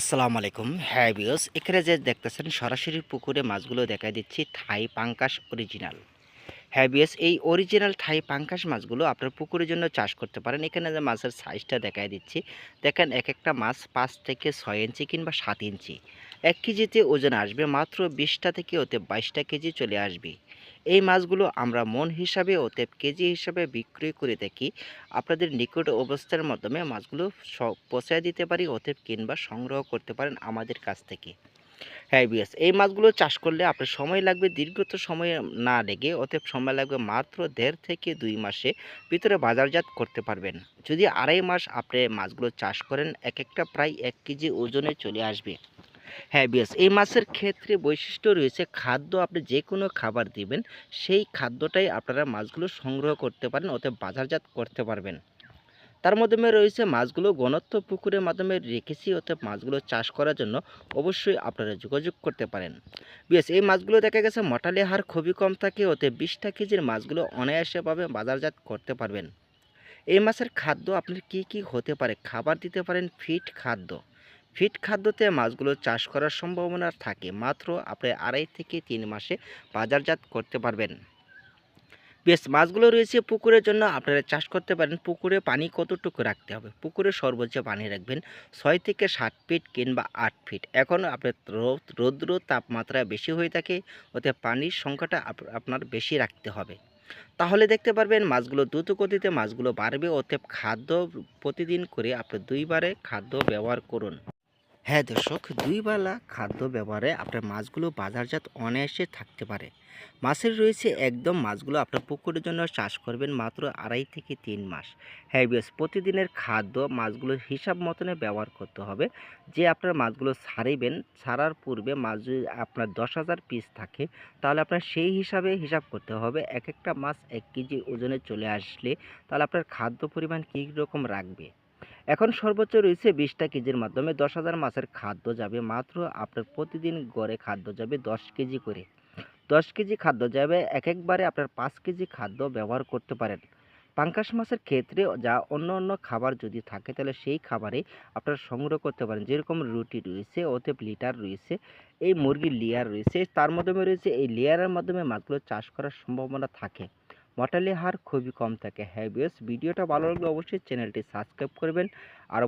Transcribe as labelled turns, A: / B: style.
A: আসসালামু আলাইকুম। হ্যাঁ বিয়স এখানে যে দেখতেছেন, সরাসরি পুকুরে মাছগুলো দেখা দিচ্ছি থাই পাঙ্কাশ অরিজিনাল হ্যাঁ বিয়স এই অরিজিনাল থাই পাঙ্কাশ মাছগুলো আপনার পুকুরের জন্য চাষ করতে পারেন। এখানে যে মাছের সাইজটা দেখাই দিচ্ছি, দেখেন এক একটা মাছ পাঁচ থেকে ছয় ইঞ্চি কিংবা সাত ইঞ্চি। এক কেজিতে ওজন আসবে মাত্র বিশটা থেকে ওতে বাইশটা কেজি চলে আসবে। এই মাছগুলো আমরা মন হিসাবে ওতে কেজি হিসাবে বিক্রয় করে থাকি। আপনাদের নিকট অবস্থার মাধ্যমে মাছগুলো পৌঁছায় দিতে পারি অতএব কিংবা সংগ্রহ করতে পারেন আমাদের কাছ থেকে। হ্যাঁ বিয়াস এই মাছগুলো চাষ করলে আপনার সময় লাগবে, দীর্ঘত সময় না লেগে অতএব সময় লাগবে মাত্র দেড় থেকে দুই মাসে ভিতরে বাজারজাত করতে পারবেন। যদি আড়াই মাস আপনি মাছগুলো চাষ করেন এক একটা প্রায় এক কেজি ওজনে চলে আসবে। হ্যাঁ বিয়াস এই মাছের ক্ষেত্রে বৈশিষ্ট্য রয়েছে খাদ্য আপনি যে কোনো খাবার দিবেন, সেই খাদ্যটাই আপনারা মাছগুলো সংগ্রহ করতে পারেন অতএব বাজারজাত করতে পারবেন। তার মাধ্যমে রয়েছে মাছগুলো ঘনত্ব পুকুরের মাধ্যমে রেখেছি, অর্থাৎ মাছগুলো চাষ করার জন্য অবশ্যই আপনারা যোগাযোগ করতে পারেন। বেশ, এই মাছগুলো দেখা গেছে মটালি হার খুবই কম থাকে ওতে বিশটা কেজির মাছগুলো অনায়াসেভাবে বাজারজাত করতে পারবেন। এই মাছের খাদ্য আপনার কি কি হতে পারে? খাবার দিতে পারেন, ফিট খাদ্য। ফিট খাদ্যতে মাছগুলো চাষ করার সম্ভাবনা থাকে। মাত্র আপনি আড়াই থেকে তিন মাসে বাজারজাত করতে পারবেন। বেশ, মাছগুলো রয়েছে পুকুরের জন্য আপনারা চাষ করতে পারেন। পুকুরে পানি কতটুকু রাখতে হবে? পুকুরে সর্বোচ্চ পানি রাখবেন ছয় থেকে সাত ফিট কিংবা আট ফিট। এখন আপনার রোদ, রৌদ্র তাপমাত্রা বেশি হয়ে থাকে, ওতে পানির সংখ্যাটা আপ- আপনার বেশি রাখতে হবে। তাহলে দেখতে পারবেন মাছগুলো দ্রুত গতিতে মাছগুলো বাড়বে অতএব খাদ্য প্রতিদিন করে আপনি দুইবারে খাদ্য ব্যবহার করুন। হ্যাঁ দর্শক, দুই বেলা খাদ্য ব্যবহারে আপনার মাছগুলো বাজারজাত অনায়াসে থাকতে পারে। মাছের রয়েছে একদম মাছগুলো আপনার পুকুরের জন্য চাষ করবেন মাত্র আড়াই থেকে তিন মাস। হ্যাঁ বেশ প্রতিদিনের খাদ্য মাছগুলোর হিসাব মতনে ব্যবহার করতে হবে। যে আপনার মাছগুলো ছাড়িবেন, ছাড়ার পূর্বে মাছ যদি আপনার দশ হাজার পিস থাকে, তাহলে আপনার সেই হিসাবে হিসাব করতে হবে। এক একটা মাছ এক কেজি ওজনে চলে আসলে তাহলে আপনার খাদ্য পরিমাণ কী রকম রাখবে? এখন সর্বোচ্চ রয়েছে বিশটা কেজির মাধ্যমে দশ হাজার মাছের খাদ্য যাবে। মাত্র আপনার প্রতিদিন গড়ে খাদ্য যাবে দশ কেজি করে। দশ কেজি খাদ্য যাবে এক একবারে আপনার পাঁচ কেজি খাদ্য ব্যবহার করতে পারেন। পাঙ্কাশ মাছের ক্ষেত্রে যা অন্য অন্য খাবার যদি থাকে, তাহলে সেই খাবারে আপনারা সংগ্রহ করতে পারেন। যেরকম রুটি রয়েছে ওতে লিটার রয়েছে, এই মুরগির লেয়ার রয়েছে। তার মাধ্যমে রয়েছে, এই লেয়ারের মাধ্যমে মাছগুলো চাষ করার সম্ভাবনা থাকে। মটালি হার খুবই কম থাকে। হ্যাঁ বিয়স ভিডিওটা ভালো লাগলে অবশ্যই চ্যানেলটি সাবস্ক্রাইব করবেন। আর